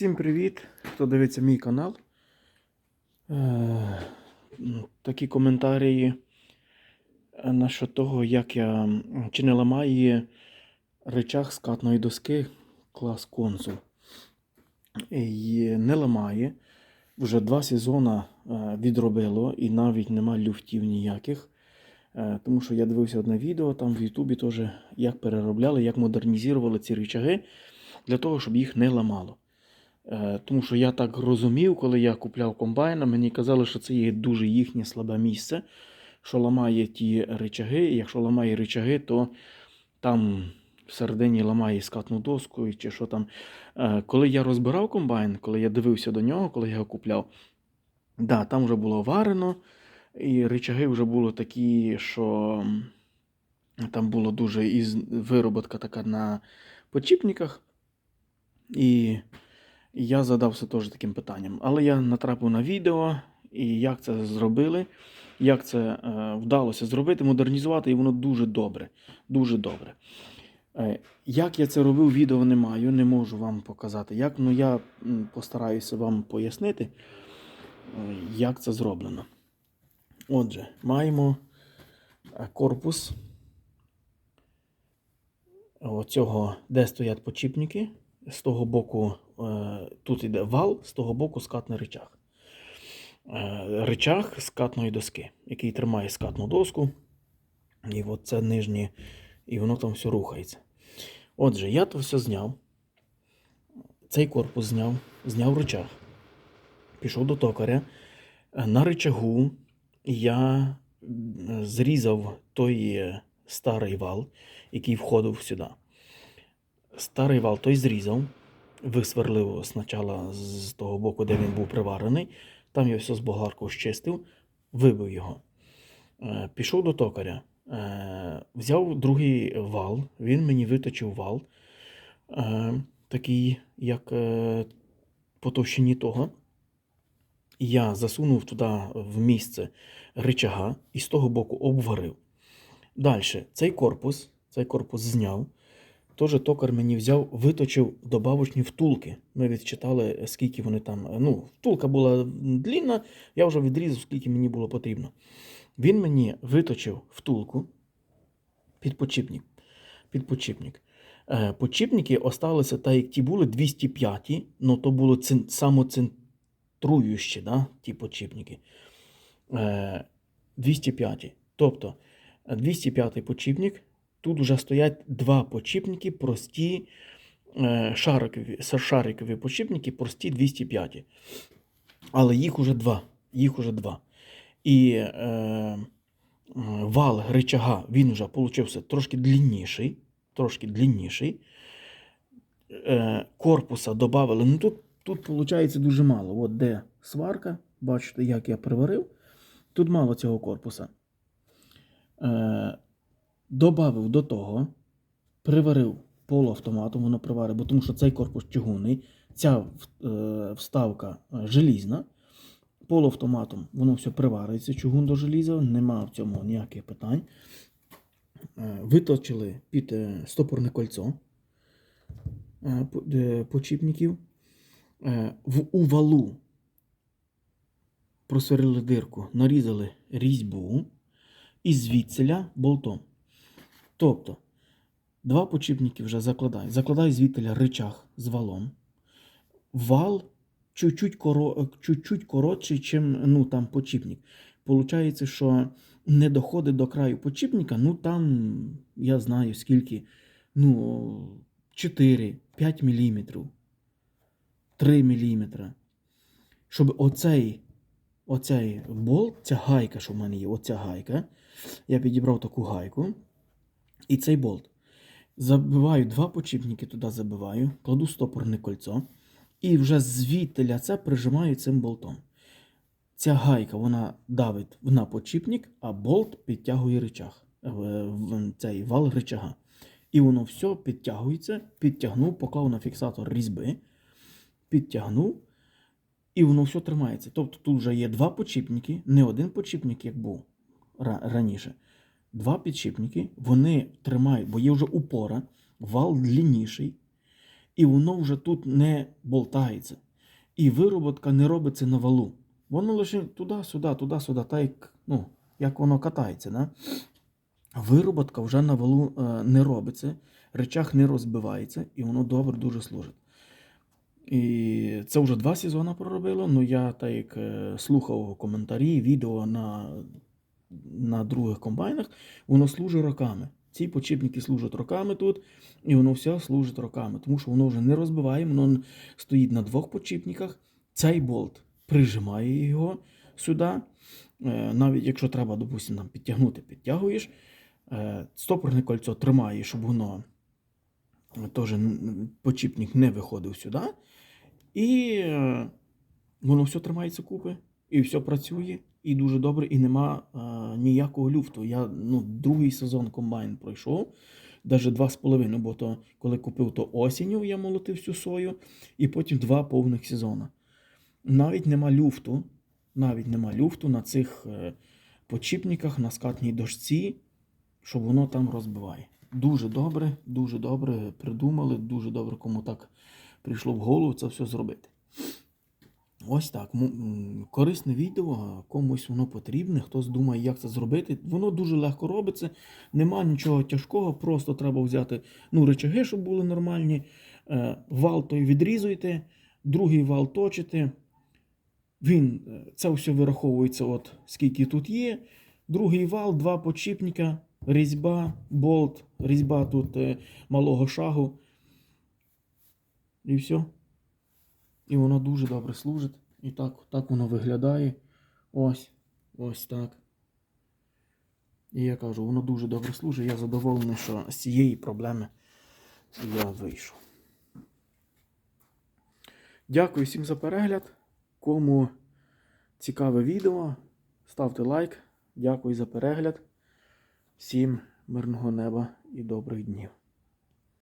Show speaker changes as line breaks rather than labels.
Всім привіт, хто дивиться мій канал. Е, ну, Такі коментарі е, насчет того, як я чи не ламає речах скатної доски клас консул. Не ламає. Вже два сезони е, відробило і навіть нема люфтів ніяких. Тому що я дивився одне відео там в Ютубі теж, як переробляли, як модернізували ці речаги для того, щоб їх не ламало. Е, Тому що я так розумів, коли я купляв комбайна, мені казали, що це є дуже їхнє слабе місце, що ламає ті речаги. І якщо ламає речаги, то там всередині ламає скатну доску чи що там. Е, Коли я розбирав комбайн, коли я дивився до нього, коли я його купляв, да, там вже було варено, і речаги вже були такі, що там було дуже із вироботка така на подчіпниках. І я задався теж таким питанням. Але я натрапив на відео, і як це зробили, як це е, вдалося зробити, модернізувати, і воно дуже добре. Дуже добре. Е, як я це робив, відео не маю, не можу вам показати. Як, ну я постараюся вам пояснити, е, як це зроблено. Отже, маємо корпус оцього, де стоять почіпники. З того боку тут йде вал, з того боку скатний речах. Е, речах скатної доски, який тримає скатну доску. І от це нижнє, і воно там все рухається. Отже, я то все зняв. Цей корпус зняв, зняв речах. Пішов до токаря. Е, На речагу я зрізав той е, старий вал, який входив сюди. Старий вал той зрізав, висверлив спочатку з того боку, де він був приварений. Там я все з болгаркою щистив, вибив його. Е, Пішов до токаря, е, взяв другий вал, він мені виточив вал, е, такий, як по товщині того. Я засунув туди в місце рычага і з того боку обварив. Далі, цей корпус, цей корпус зняв. Теж токар мені взяв, виточив добавочні втулки. Ми відчитали, скільки вони там. Ну, втулка була длінна, я вже відрізав, скільки мені було потрібно. Він мені виточив втулку під почіпник. Під почіпник. Е, Почіпники осталися так, як ті були 205, ну то було цин, самоцентруючі, да, ті почіпники. Е, 205. Тобто 205 почіпник. Тут вже стоять два почіпники, прості е, шарикові, шарикові почіпники, прості 205. Але їх уже два. Їх уже два. І е, вал рычага, він вже получився трошки длинніший. Трошки длинніший. Е, корпуса додали. Ну тут, тут виходить дуже мало. От де сварка, бачите, як я приварив. Тут мало цього корпуса. Е, Добавив до того, приварив полуавтоматом, воно приварив, бо тому що цей корпус чугунний, ця е, вставка е, желізна. Полуавтоматом воно все приварюється, чугун до желіза, нема в цьому ніяких питань. Е, Виточили під стопорне кольцо по- почіпників. В у валу просверлили дирку, нарізали різьбу і звідсиля болтом. Тобто, два почіпники вже закладаю. Закладаю звідтиля ричаг з валом. Вал чуть-чуть, коро, коротший, чим ну, там почіпник. Получається, що не доходить до краю почіпника, ну там я знаю скільки, ну, 4-5 мм, 3 мм. Щоб оцей, оцей болт, ця гайка, що в мене є, оця гайка, я підібрав таку гайку. І цей болт. Забиваю два почіпники, туди забиваю, кладу стопорне кольцо. І вже звідтиля це прижимаю цим болтом. Ця гайка вона давить на почіпник, а болт підтягує в- в цей вал рычага. І воно все підтягується, підтягнув, поклав на фіксатор різьби, підтягнув, і воно все тримається. Тобто тут вже є два почіпники, не один почіпник, як був раніше. Два підшипники, вони тримають, бо є вже упора, вал длинніший, і воно вже тут не болтається. І вироботка не робиться на валу. Воно лише туди-сюди, туди-сюди, так як, ну, як воно катається. Да? Вироботка вже на валу е, не робиться, речах не розбивається, і воно добре дуже служить. І це вже два сезони проробило. Ну я так як е, слухав коментарі, відео на, на других комбайнах, воно служить роками. Ці почіпники служать роками тут, і воно все служить роками, тому що воно вже не розбиває, воно стоїть на двох почіпниках. Цей болт прижимає його сюди. Е, Навіть якщо треба, допустимо, там підтягнути, підтягуєш. Е, Стопорне кольцо тримає, щоб воно е, теж почіпник не виходив сюди. І воно все тримається купи, і все працює, і дуже добре, і нема е, ніякого люфту. Я ну, другий сезон комбайн пройшов, навіть два з половиною, бо то коли купив, то осінню я молотив всю сою, і потім два повних сезони. Навіть нема люфту, навіть нема люфту на цих е, почіпниках, на скатній дошці, що воно там розбиває. Дуже добре, дуже добре придумали, дуже добре, кому так прийшло в голову це все зробити. Ось так. Корисне відео, комусь воно потрібне, хтось думає, як це зробити. Воно дуже легко робиться, нема нічого тяжкого, просто треба взяти ну, речаги, щоб були нормальні. е, Вал той відрізуєте, другий вал точите. Він, е, це все вираховується, от скільки тут є. Другий вал, два подшипника, різьба, болт, різьба тут е, малого шагу. І все. І воно дуже добре служить. І так, так воно виглядає. Ось. Ось так. І я кажу, воно дуже добре служить. Я задоволений, що з цієї проблеми я вийшов. Дякую всім за перегляд. Кому цікаве відео, ставте лайк. Дякую за перегляд. Всім мирного неба і добрих днів.